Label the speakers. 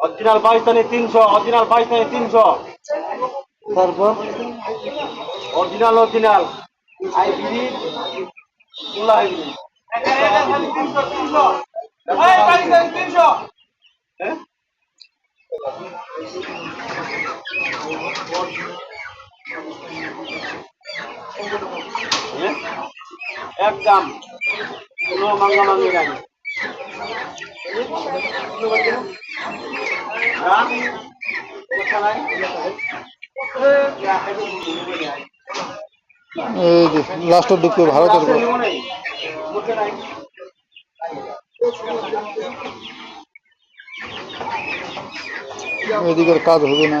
Speaker 1: Original Pakistani তিনশো original Pakistani তিনশো
Speaker 2: তারপর
Speaker 1: অরিজিনাল অরিজিনাল হাইব্রিড তুলা হাইব্রিড হ্যাঁ? হ্যাঁ? একদম। কোনো মাঙ্গা মাঙ্গি নাই। হ্যাঁ?
Speaker 2: এই যে লাস্টের দিকে ভারতের? এদিকের কাজ হবে না।